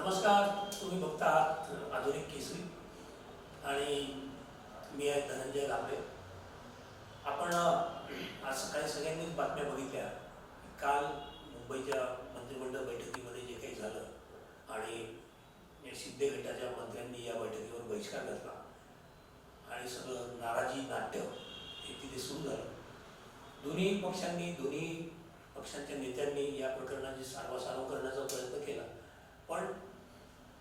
नमस्कार तुम्ही बघता आहात आधुनिक केसरी. आणि मी आहे धनंजय लांबे आपण आज सकाळी सगळ्यांनीच बातम्या बघितल्या. काल मुंबईच्या मंत्रिमंडळ बैठकीमध्ये जे काही झालं आणि या शिंदे गटाच्या मंत्र्यांनी या बैठकीवर बहिष्कार घातला आणि सगळं नाराजी नाट्य हे तिथे सुरू झालं. दोन्ही पक्षांनी दोन्ही पक्षांच्या नेत्यांनी या प्रकरणाची सारवासारव करण्याचा प्रयत्न केला. पण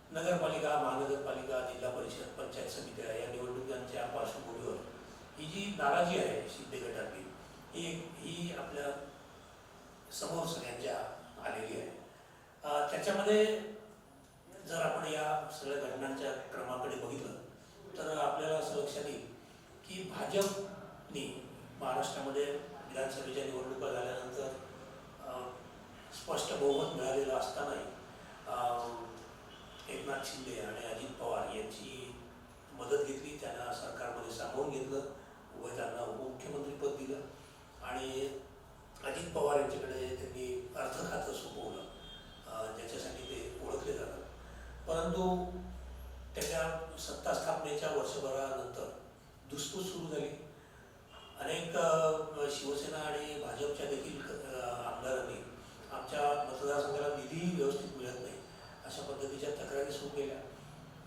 नगरपालिका महानगरपालिका जिल्हा परिषद पंचायत समित्या या निवडणुकांच्या पार्श्वभूमीवर ही जी नाराजी आहे शिंदे गटातली ही ही आपल्यासमोर सगळ्यांच्या आलेली आहे. त्याच्यामध्ये जर आपण या सगळ्या घटनांच्या क्रमाकडे बघितलं तर आपल्याला असं लक्षात येईल की भाजपनी महाराष्ट्रामध्ये विधानसभेच्या निवडणुका झाल्यानंतर स्पष्ट बहुमत मिळालेलं असताना अं, एकनाथ शिंदे आणि अजित पवार यांची मदत घेतली त्यांना सरकारमध्ये सामावून घेतलं उभय त्यांना उपमुख्यमंत्रीपद दिलं आणि अजित पवार यांच्याकडे त्यांनी अर्थ खातं सोपवलं अं, ज्याच्यासाठी ते ओळखले जातात परंतु त्याच्या सत्ता स्थापनेच्या वर्षभरानंतर धुसफूस सुरू झाली अनेक अ, शिवसेना आणि भाजपच्या देखील अ, आमदारांनी आमच्या मतदारसंघाला निधी व्यवस्थित मिळत नाही अशा पद्धतीच्या तक्रारी सुरू केल्या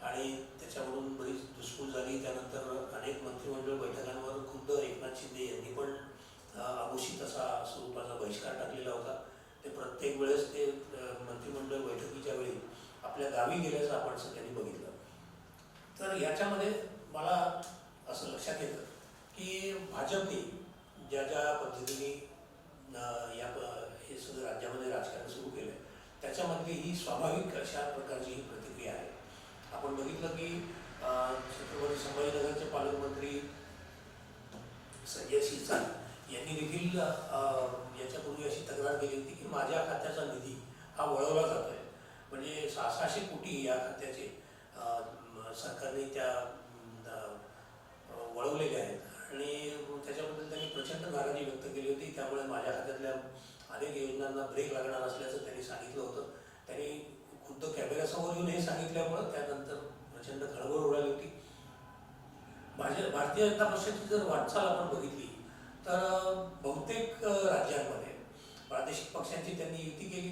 आणि त्याच्यावरून बरीच धुसफूस झाली त्यानंतर अनेक मंत्रिमंडळ बैठकांवर खुद्द एकनाथ शिंदे यांनी पण अ, असा स्वरूपाचा बहिष्कार टाकलेला होता. ते प्रत्येक वेळेस ते मंत्रिमंडळ बैठकीच्या वेळी आपल्या गावी गेल्याचं आपण सगळ्यांनी बघितलं. तर याच्यामध्ये मला असं लक्षात येतं की भाजपने ज्या ज्या पद्धतीने या प- हे सगळं राज्यामध्ये राजकारण सुरू केलं आहे त्याच्यामध्ये ही स्वाभाविक अशा प्रकारची ही प्रतिक्रिया आहे. आपण बघितलं की छत्रपती संभाजीनगरचे पालकमंत्री संजय शिरसाट यांनी देखील याच्यापूर्वी अशी तक्रार केली होती की माझ्या खात्याचा निधी हा वळवला जातो आहे म्हणजे सहा सहाशे कोटी या खात्याचे सरकारने त्या वळवलेले आहेत. आणि त्याच्याबद्दल त्यांनी प्रचंड नाराजी व्यक्त केली होती. त्यामुळे माझ्या खात्यातल्या अनेक योजनांना ब्रेक लागणार असल्याचं त्यांनी सांगितलं होतं. त्यांनी खुद्द कॅमेऱ्यासमोर येऊन हे सांगितल्यामुळं त्यानंतर प्रचंड खळबळ उडाली होती. भाजप भारतीय जनता पक्षाची जर वाटचाल आपण बघितली तर बहुतेक राज्यांमध्ये प्रादेशिक पक्षांची त्यांनी युती केली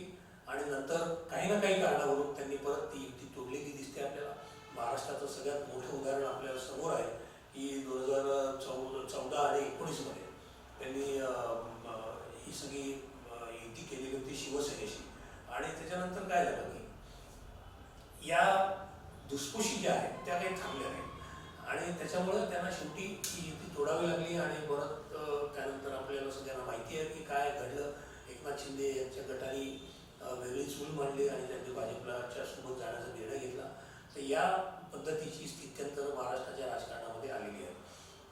आणि नंतर काही ना काही कारणावरून त्यांनी परत ती युती तोडलेली दिसते आपल्याला. महाराष्ट्राचं सगळ्यात मोठं उदाहरण आपल्याला समोर आहे की दोन हजार चौ चौदा आणि एकोणीसमध्ये त्यांनी ही सगळी युती केलेली होती शिवसेनेशी. आणि त्याच्यानंतर काय झालं की या धुसफुशी ज्या आहेत त्या काही थांबल्या नाहीत. आणि त्याच्यामुळे त्यांना शेवटी ही युती तोडावी लागली आणि परत त्यानंतर आपल्याला सगळ्यांना माहिती आहे की काय घडलं. एकनाथ शिंदे यांच्या गटाने वेगळी चूल मांडली आणि त्यांनी भाजपच्या सोबत जाण्याचा निर्णय घेतला. तर या पद्धतीची स्थित्यंतर महाराष्ट्राच्या राजकारणामध्ये आलेली आहे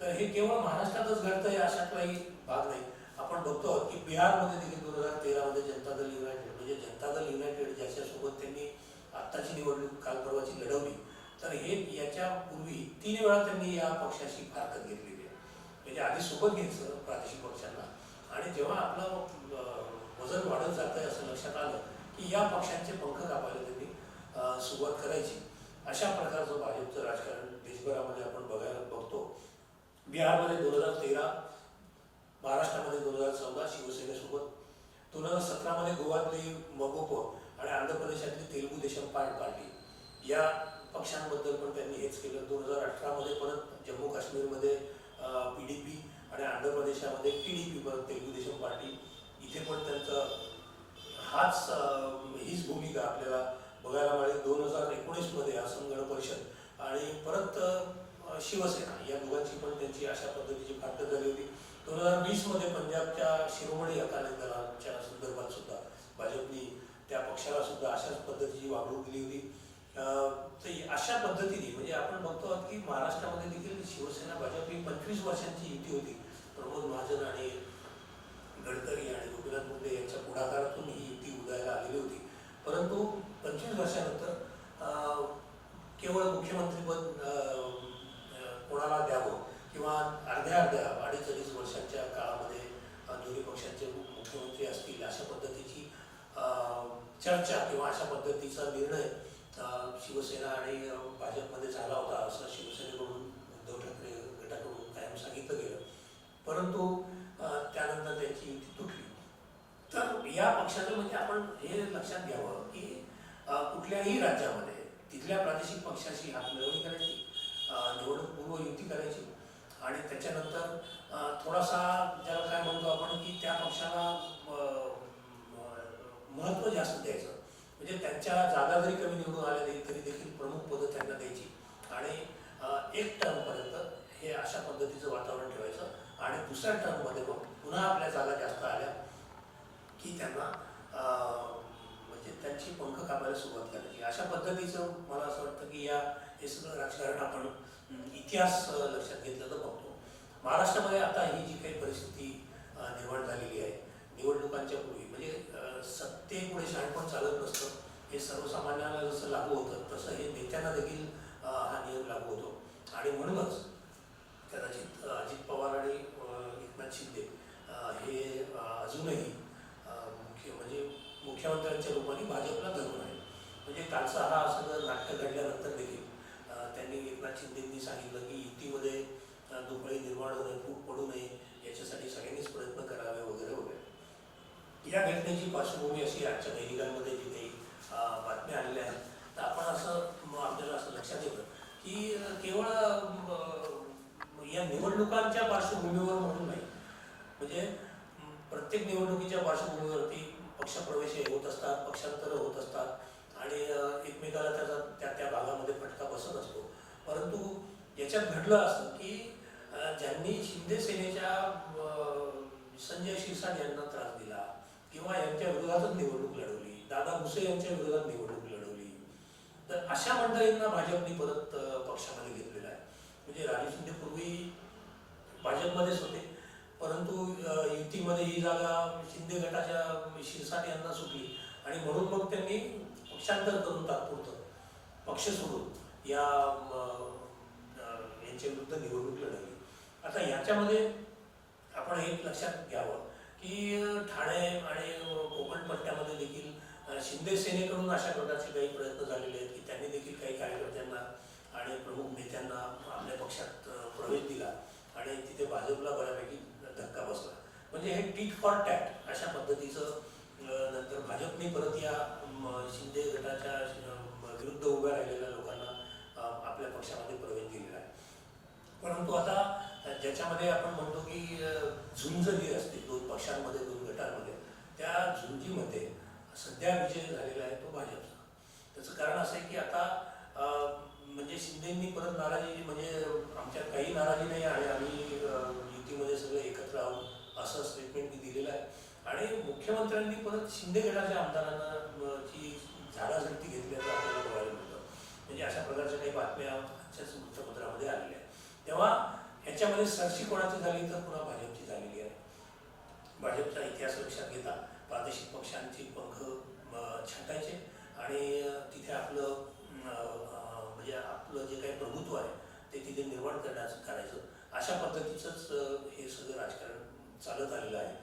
तर हे केवळ महाराष्ट्रातच घडतं आहे अशा काही भाग नाही. आपण बघतो आहोत की बिहारमध्ये देखील दोन हजार तेरामध्ये जनता दल युनायटेड म्हणजे जनता दल युनायटेड ज्याच्यासोबत त्यांनी आत्ताची निवडणूक काल परवाची लढवली तर हे याच्या पूर्वी तीन वेळा त्यांनी या पक्षाशी फारकत घेतलेली आहे. म्हणजे आधी सोबत घ्यायचं प्रादेशिक पक्षांना. आणि जेव्हा आपलं वजन वाढत जातंय असं लक्षात आलं की या पक्षांचे पंख कापायला त्यांनी सुरुवात करायची. अशा प्रकारचं भाजपचं राजकारण देशभरामध्ये आपण बघायला बघतो. बिहारमध्ये दोन हजार तेरा महाराष्ट्रामध्ये दोन हजार चौदा शिवसेनेसोबत. दोन हजार सतरामध्ये गोवातली मगोप आणि आंध्र प्रदेशातली तेलुगू देशम पार्टी. या पक्षांबद्दल पण त्यांनी हेच केलं. दोन हजार अठरामध्ये परत जम्मू काश्मीरमध्ये पी डी पी आणि आंध्र प्रदेशामध्ये टी डी पी परत तेलुगू देशम पार्टी इथे पण त्यांचं हाच हीच भूमिका आपल्याला बघायला मिळेल. दोन हजार एकोणीसमध्ये आसाम गण परिषद आणि परत शिवसेना या दोघांची पण त्यांची अशा पद्धतीची फाटक झाली होती. दोन हजार वीसमध्ये पंजाबच्या शिरोमणी अकाली दलाच्या संदर्भात सुद्धा भाजपनी त्या पक्षाला सुद्धा अशाच पद्धतीची वागणूक दिली होती. अशा पद्धतीने म्हणजे आपण बघतो आहोत की महाराष्ट्रामध्ये देखील शिवसेना भाजप ही पंचवीस वर्षांची युती होती. प्रमोद महाजन आणि गडकरी आणि गोपीनाथ मुंडे यांच्या पुढाकारातून ही युती उदयाला आलेली होती. परंतु पंचवीस वर्षानंतर केवळ मुख्यमंत्रीपद कोणाला द्यावं किंवा अर्ध्या अर्ध्या अडीच अडीच वर्षांच्या काळामध्ये दोन्ही पक्षांचे मुख्यमंत्री असतील अशा पद्धतीची चर्चा किंवा अशा पद्धतीचा निर्णय शिवसेना आणि भाजपमध्ये झाला होता असं शिवसेनेकडून उद्धव ठाकरे गटाकडून कायम सांगितलं गेलं. परंतु त्यानंतर त्यांची युती तुटली. तर या पक्षाचं म्हणजे आपण हे लक्षात घ्यावं की कुठल्याही राज्यामध्ये तिथल्या प्रादेशिक पक्षाशी हातमिळवणी करायची निवडणूक पूर्व युती करायची आणि त्याच्यानंतर थोडासा ज्याला काय म्हणतो आपण की त्या पक्षाला महत्त्व जास्त द्यायचं. म्हणजे त्यांच्या जागा जरी कमी निवडून आल्या नाही तरी देखील प्रमुख पदं त्यांना द्यायची. आणि एक टर्मपर्यंत हे अशा पद्धतीचं वातावरण ठेवायचं. आणि दुसऱ्या टर्ममध्ये मग पुन्हा आपल्या जागा जास्त आल्या की त्यांना म्हणजे त्यांची पंख कापायला सुरुवात करायची. अशा पद्धतीचं मला असं वाटतं की या हे सगळं राजकारण आपण इतिहास लक्षात घेतलं तर बघतो. महाराष्ट्रामध्ये आता ही जी काही परिस्थिती निर्माण झालेली आहे निवडणुकांच्या पूर्वी. म्हणजे सत्तेमुळे शहाणपण चालत नसतं. हे सर्वसामान्यांना जसं लागू होतं तसं हे नेत्यांना देखील हा नियम लागू होतो. आणि म्हणूनच कदाचित अजित पवार आणि एकनाथ शिंदे हे अजूनही मुख्य म्हणजे मुख्यमंत्र्यांच्या रूपाने भाजपला धरून आहे म्हणजे कालचा हा सगळं नाट्य घडल्यानंतर देखील त्यांनी एकनाथ शिंदेंनी सांगितलं की युतीमध्ये दुबळी निर्माण होणे फूट पडू नये याच्यासाठी सगळ्यांनीच प्रयत्न करावे वगैरे वगैरे. या घटनेची पार्श्वभूमी अशी आजच्या दैनिकांमध्ये जी काही बातम्या आलेल्या आहेत. तर आपण असं आपल्याला असं लक्षात येतं की केवळ या निवडणुकांच्या पार्श्वभूमीवर म्हणून नाही. म्हणजे प्रत्येक निवडणुकीच्या पार्श्वभूमीवरती पक्षप्रवेश होत असतात पक्षांतर होत असतात आणि एकमेकाला त्याचा त्या त्या भागामध्ये फटका बसत असतो. परंतु याच्यात घडलं असं की ज्यांनी शिंदे सेनेच्या संजय शिरसाट यांना त्रास दिला किंवा यांच्या विरोधातच निवडणूक लढवली. दादा भुसे यांच्या विरोधात निवडणूक लढवली. तर अशा मंडळींना भाजपने परत पक्षामध्ये घेतलेलं आहे. म्हणजे राजू शिंदे पूर्वी भाजपमध्येच होते. परंतु युतीमध्ये ही जागा शिंदे गटाच्या शिरसाट यांना सुटली. आणि म्हणून मग त्यांनी पक्षांतर करून तात्पुरतं पक्ष सोडून या यांच्या विरुद्ध निवडणूक लढवली. आता याच्यामध्ये आपण हे लक्षात घ्यावं. की ठाणे आणि अं, कोकण पट्ट्यामध्ये देखील शिंदे सेनेकडून अशा प्रकारचे काही प्रयत्न झालेले आहेत की त्यांनी देखील काही कार्यकर्त्यांना आणि प्रमुख नेत्यांना आपल्या पक्षात प्रवेश दिला आणि तिथे भाजपला बऱ्यापैकी धक्का बसला. म्हणजे हे टीट फॉर टॅट अशा पद्धतीचं नंतर भाजपने परत या शिंदे गटाच्या विरुद्ध उभ्या राहिलेल्या लोकांना आपल्या पक्षामध्ये प्रवेश दिलेला आहे. परंतु आता ज्याच्यामध्ये आपण म्हणतो की झुंज जी असते दोन पक्षांमध्ये दोन गटांमध्ये त्या झुंजीमध्ये सध्या विजय झालेला आहे तो भाजपचा. त्याचं कारण असं आहे की आता म्हणजे शिंदेंनी परत नाराजी म्हणजे आमच्यात काही नाराजी नाही आणि आम्ही युतीमध्ये सगळे एकत्र आहोत असं स्टेटमेंट दिलेलं आहे. आणि मुख्यमंत्र्यांनी परत शिंदे गटाच्या आमदारांना जी ची झाडाझडती घेतल्याचं आपल्याला बघायला मिळतं. म्हणजे अशा प्रकारच्या काही बातम्या आजच्याच वृत्तपत्रामध्ये आलेल्या आहेत तेव्हा याच्यामध्ये सरशी कोणाची झाली तर पुन्हा भाजपची झालेली आहे. भाजपचा इतिहास लक्षात घेता प्रादेशिक पक्षांची पंख छाटायचे आणि तिथे आपलं म्हणजे आपलं जे काही प्रभुत्व आहे ते तिथे निर्माण करण्याचं करायचं. अशा पद्धतीचंच हे सगळं राजकारण चालत आलेलं आहे.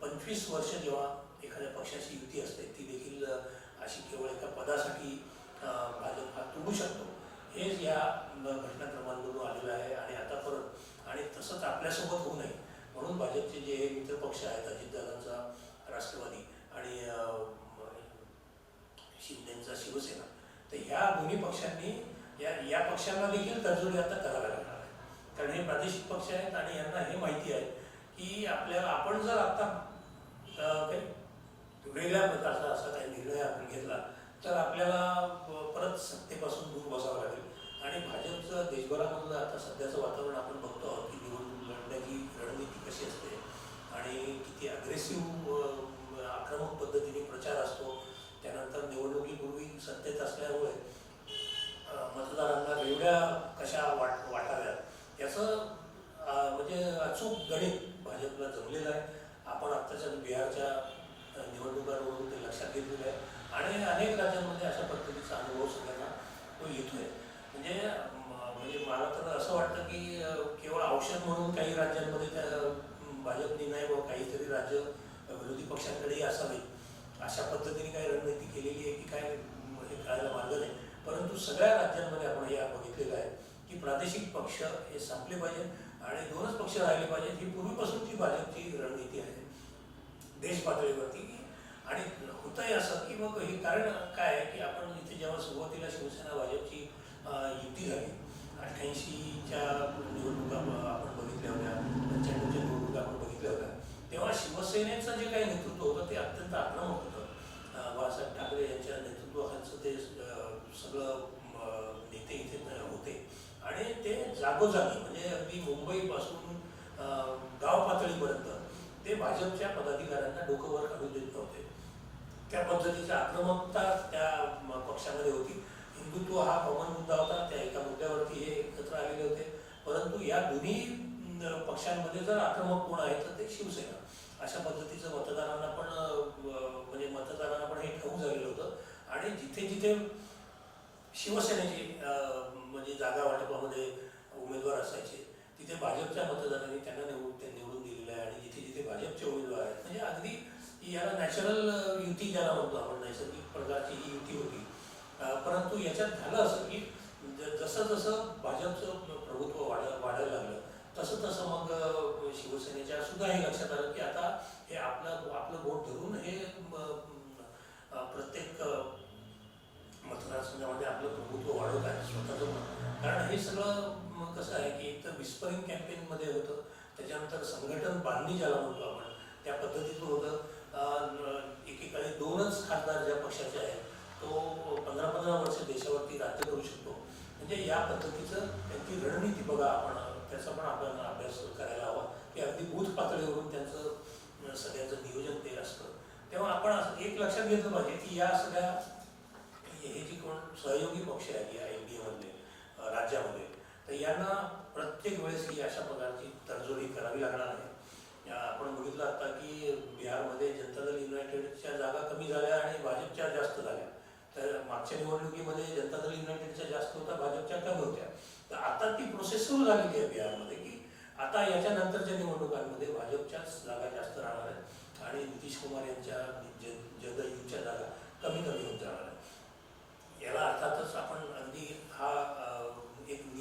पंचवीस वर्ष जेव्हा एखाद्या पक्षाची युती असते ती देखील अशी केवळ एका पदासाठी भाजप हा तुडू शकतो. हेच या घटना घटनाक्रमांमधून आलेलं आहे आणि आता परत आणि तसंच आपल्यासोबत होऊ नये. म्हणून भाजपचे जे मित्र पक्ष आहेत अजितदादांचा राष्ट्रवादी आणि शिंदेचा शिवसेना तर ह्या दोन्ही पक्षांनी या या पक्षांना देखील तडजोडी आता कराव्या लागणार आहे. कारण हे प्रादेशिक पक्ष आहेत आणि यांना हे माहिती आहे की आपल्याला आपण जर आता काही वेगळ्या प्रकारचा असा काही निर्णय आपण घेतला तर आपल्याला परत सत्तेपासून दूर बसावं लागेल. आणि भाजपचं देशभरामधलं आता सध्याचं वातावरण आपण बघतो आहोत की निवडणूक लढण्याची रणनीती कशी असते आणि किती अग्रेसिव्ह आक्रमक पद्धतीने प्रचार असतो त्यानंतर निवडणुकीपूर्वी सत्तेत असल्यामुळे मतदारांना वेगळ्या कशा वाट वाटाव्यात याचं म्हणजे अचूक गणित भाजपला जमलेलं आहे. आपण आत्ताच्या बिहारच्या निवडणुकांवरून ते लक्षात घेतलेलं आहे. आणि अनेक राज्यांमध्ये अशा पद्धतीचा अनुभव सगळ्यांना तो येतोय म्हणजे म- म्हणजे मला तर असं वाटतं की अं, केवळ औषध म्हणून काही राज्यांमध्ये त्या अं, भाजपने नाही व काहीतरी राज्य विरोधी पक्षांकडेही असावे. अशा पद्धतीने काही रणनीती केलेली आहे की काय हे कळायला मार्ग नाही. परंतु सगळ्या राज्यांमध्ये आपण हे बघितलेलं आहे की प्रादेशिक पक्ष हे संपले पाहिजेत आणि दोनच पक्ष राहिले पाहिजेत ही पूर्वीपासूनची भाजपची रणनीती आहे. देश पातळीवरती. की आणि होतंय असं की मग हे कारण काय आहे की आपण इथे जेव्हा सुरुवातीला शिवसेना भाजपची अं, युती झाली अठ्ठ्याऐंशीच्या निवडणुका ब- आपण बघितल्या होत्या पंच्याण्णवच्या निवडणुका आपण बघितल्या होत्या तेव्हा शिवसेनेचं जे काही नेतृत्व होतं ते अत्यंत आक्रमक होतं अं, बाळासाहेब ठाकरे यांच्या नेतृत्वाखालचं ते अं, सगळं अं, नेते इथे होते आणि ते जागोजागी म्हणजे अगदी मुंबईपासून गाव पातळीपर्यंत ते भाजपच्या पदाधिकाऱ्यांना डोकं वर काढू देत नव्हते. त्या पद्धतीची आक्रमकता त्या पक्षामध्ये होती. हिंदुत्व हा कॉमन मुद्दा होता. त्या एका मुद्द्यावरती हे एकत्र आलेले होते. परंतु या दोन्ही पक्षांमध्ये जर आक्रमक कोण आहे तर ते शिवसेना. अशा पद्धतीचं मतदारांना पण म्हणजे मतदारांना पण हे ठेवून झालेलं होतं. आणि जिथे जिथे शिवसेनेची म्हणजे जागा वाटपामध्ये उमेदवार असायचे. तिथे भाजपच्या मतदारांनी त्यांना निवडून ते निवडून दिलेलं आहे आणि जिथे जिथे भाजपचे उमेदवार आहेत. म्हणजे अगदी याला नॅचरल युती ज्याला म्हणतो आपण नैसर्गिक प्रकारची ही युती होती. परंतु याच्यात झालं असं की जसं जसं भाजपचं प्रभुत्व वाढ वाढायला लागलं तसं तसं मग शिवसेनेच्या सुद्धा हे लक्षात आलं की आता हे आपलं आपलं बोट धरून हे प्रत्येक मतदारसंघामध्ये आपलं प्रभुत्व वाढवत आहे स्वतःचं कारण हे सगळं मग कसं आहे की एक तर विस्परिंग कॅम्पेनमध्ये होतं. त्याच्यानंतर संघटन बांधणी ज्याला म्हणतो आपण त्या पद्धतीतून होतं. अं, एकेकाळी दोनच खासदार ज्या पक्षाचे आहेत तो पंधरा पंधरा वर्ष देशावरती राज्य करू शकतो. म्हणजे या पद्धतीचं त्यांची रणनीती बघा आपण. त्याचा पण आपण अभ्यास करायला हवा की अगदी बूथ पातळीवरून त्यांचं सगळ्याचं सगळ्यांचं नियोजन ते असतं. तेव्हा आपण एक लक्षात घेतलं पाहिजे की या सगळ्या हे जे कोण सहयोगी पक्ष आहेत या एन डी एमधले राज्यामध्ये तर यांना प्रत्येक वेळेस ही अशा प्रकारची तडजोडी करावी लागणार आहे. आपण बघितलं आता की बिहारमध्ये जनता दल युनायटेडच्या जागा कमी झाल्या आणि भाजपच्या जास्त झाल्या. तर मागच्या निवडणुकीमध्ये जनता दल युनायटेडच्या जास्त होत्या भाजपच्या कमी होत्या. तर आता ती प्रोसेस सुरू झालेली आहे बिहारमध्ये की आता याच्या नंतरच्या निवडणुकांमध्ये भाजपच्याच जागा जास्त राहणार आहेत आणि नितीश कुमार यांच्या ज- जदयूच्या जागा कमी कमी होत जाणार आहेत. याला अर्थातच आपण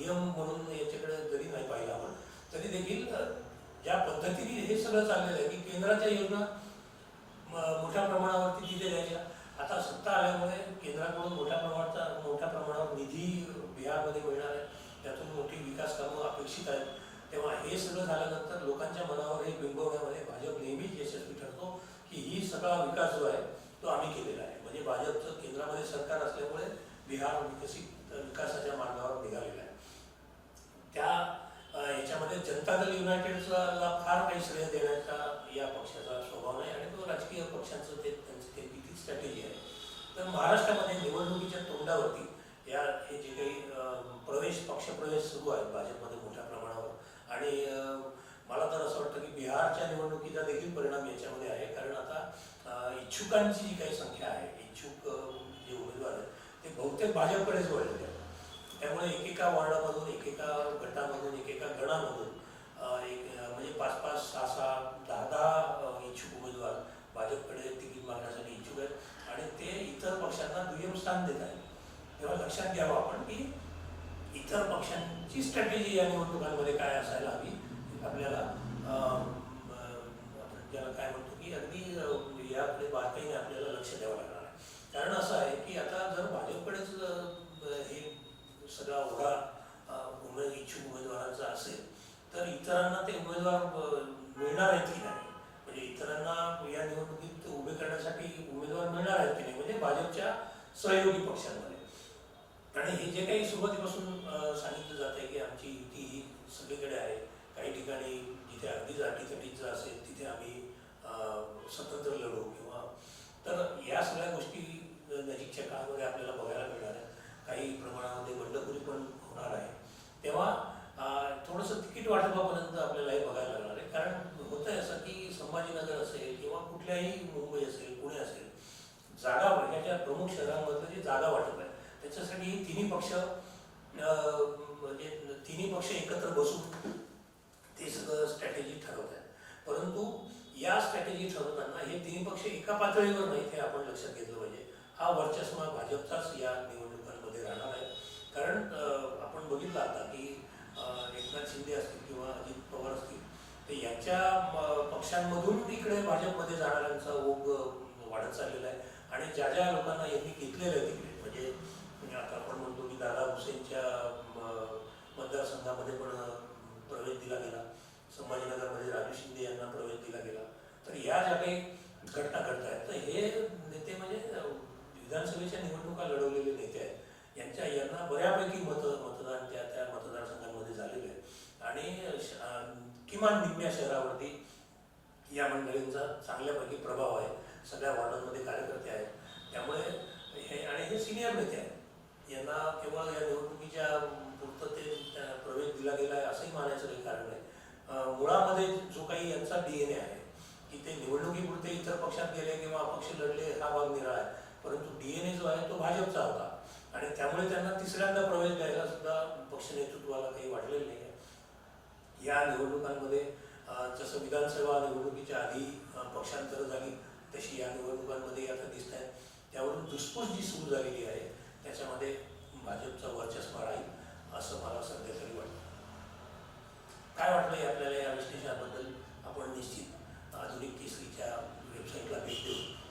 नियम म्हणून याच्याकडे जरी नाही पाहिला आपण. तरी देखील ज्या पद्धतीने हे सगळं चाललेलं आहे की केंद्राच्या योजना मोठ्या प्रमाणावरती दिल्या जायच्या. आता सत्ता आल्यामुळे केंद्राकडून मोठ्या प्रमाणाचा मोठ्या प्रमाणावर निधी बिहारमध्ये मिळणार आहे. त्यातून मोठी विकास कामं अपेक्षित आहेत. तेव्हा हे सगळं झाल्यानंतर लोकांच्या मनावर हे बिंबवण्यामध्ये भाजप नेहमीच यशस्वी ठरतो की ही सगळा विकास जो आहे तो आम्ही केलेला आहे. म्हणजे भाजपचं केंद्रामध्ये सरकार असल्यामुळे बिहार विकसित विकासाच्या मार्गावर निघालेला आहे त्या अ, याच्यामध्ये जनता दल युनायटेडला फार काही श्रेय देण्याचा या पक्षाचा स्वभाव नाही आणि तो राजकीय पक्षांचं ते त्यांचं ते किती स्ट्रॅटेजी आहे. तर महाराष्ट्रामध्ये निवडणुकीच्या तोंडावरती या हे जे काही प्रवेश पक्षप्रवेश सुरू आहेत भाजपमध्ये मोठ्या प्रमाणावर. आणि मला तर असं वाटतं की बिहारच्या निवडणुकीचा देखील परिणाम याच्यामध्ये आहे. कारण आता इच्छुकांची जी काही संख्या आहे इच्छुक जे उमेदवार आहेत ते बहुतेक भाजपकडेच वळलेले आहेत त्यामुळे एकेका वॉर्डामधून एकेका गटामधून एकेका गणामधून एक म्हणजे पाच पाच सहा सहा दहा दहा इच्छुक उमेदवार भाजपकडे तिकीट मागण्यासाठी इच्छुक आहेत. आणि ते इतर पक्षांना दुय्यम स्थान देत आहेत. तेव्हा लक्षात घ्यावं आपण की इतर पक्षांची स्ट्रॅटेजी या निवडणुकांमध्ये काय असायला हवी आपल्याला आपण ज्याला काय म्हणतो की अगदी याकडे बारकाईने आपल्याला लक्ष द्यावं लागणार आहे. कारण असं आहे की आता जर भाजपकडेच हे सगळा ओढा उमेद इच्छुक उमेदवारांचा असेल तर इतरांना ते उमेदवार मिळणार आहेत की नाही? म्हणजे इतरांना या निवडणुकीत उभे करण्यासाठी उमेदवार मिळणार आहेत की नाही? म्हणजे भाजपच्या सहयोगी पक्षांमध्ये. आणि हे जे काही सुरुवातीपासून सांगितलं जात आहे की आमची युती ही सगळीकडे आहे. काही ठिकाणी जिथे अगदीच अटीतटीचं असेल तिथे आम्ही स्वतंत्र लढू किंवा तर या सगळ्या गोष्टी नजीकच्या काळामध्ये आपल्याला बघायला मिळणार आहेत. काही प्रमाणामध्ये बंडखोरी पण होणार आहे. तेव्हा तिकीट वाटपापर्यंत आपल्याला हे बघायला लागणार आहे. कारण होतं आहे असं की संभाजीनगर असेल किंवा कुठल्याही मुंबई असेल पुणे असेल जागा वाटण्याच्या प्रमुख शहरांमधलं जे जागा वाटप आहे त्याच्यासाठी हे तिन्ही पक्ष म्हणजे तिन्ही पक्ष एकत्र बसून ते सगळं स्ट्रॅटेजी ठरवत आहेत. परंतु या स्ट्रॅटेजी ठरवताना हे तिन्ही पक्ष एका पातळीवर नाही हे आपण लक्षात घेतलं पाहिजे. हा वर्चस्व भाजपचाच या निवडणुकांमध्ये राहणार आहे. कारण आपण बघितलं आता की एकनाथ शिंदे असतील किंवा अजित पवार असतील तर यांच्या पक्षांमधून इकडे भाजपमध्ये जाणाऱ्यांचा ओघ वाढत चाललेला आहे. आणि ज्या ज्या लोकांना यांनी घेतलेलं आहे तिकडे म्हणजे, म्हणजे आता आपण म्हणतो की दादा हुसेनच्या मतदारसंघामध्ये पण प्रवेश दिला गेला. संभाजीनगरमध्ये राजू शिंदे यांना प्रवेश दिला गेला. तर या ज्या काही घटना घडत आहेत तर हे नेते म्हणजे विधानसभेच्या निवडणुका लढवलेले नेते आहेत. यांच्या यांना बऱ्यापैकी मत मतदान त्या त्या मतदारसंघांमध्ये झालेले आहे. आणि किमान निम्म्या शहरावरती या मंडळींचा चांगल्यापैकी प्रभाव आहे. सगळ्या वॉर्डांमध्ये कार्यकर्ते आहेत. त्यामुळे हे आणि हे सिनियर नेते आहेत. यांना केवळ या निवडणुकीच्या पुरतं ते त्यांना प्रवेश दिला गेला आहे असंही मानायचं काही कारण नाही. मुळामध्ये जो काही यांचा डी एन ए आहे की ते निवडणुकीपुरते इतर पक्षात गेले किंवा अपक्ष लढले हा भाग निराळा आहे. परंतु डी एन ए जो आहे तो भाजपचा होता. आणि त्यामुळे त्यांना तिसऱ्यांदा प्रवेश द्यायला सुद्धा पक्ष नेतृत्वाला काही वाटलेलं नाही आहे या निवडणुकांमध्ये जसं विधानसभा निवडणुकीच्या आधी पक्षांतर झाली तशी या निवडणुकांमध्ये आता दिसत आहे त्यावरून दुसपूस जी सुरू झालेली आहे त्याच्यामध्ये भाजपचा वर्चस्व राहील असं मला सध्या तरी वाटतं. काय वाटलं आपल्याला या विश्लेषणाबद्दल? आपण निश्चित आधुनिक केसरीच्या वेबसाईटला भेट देऊ.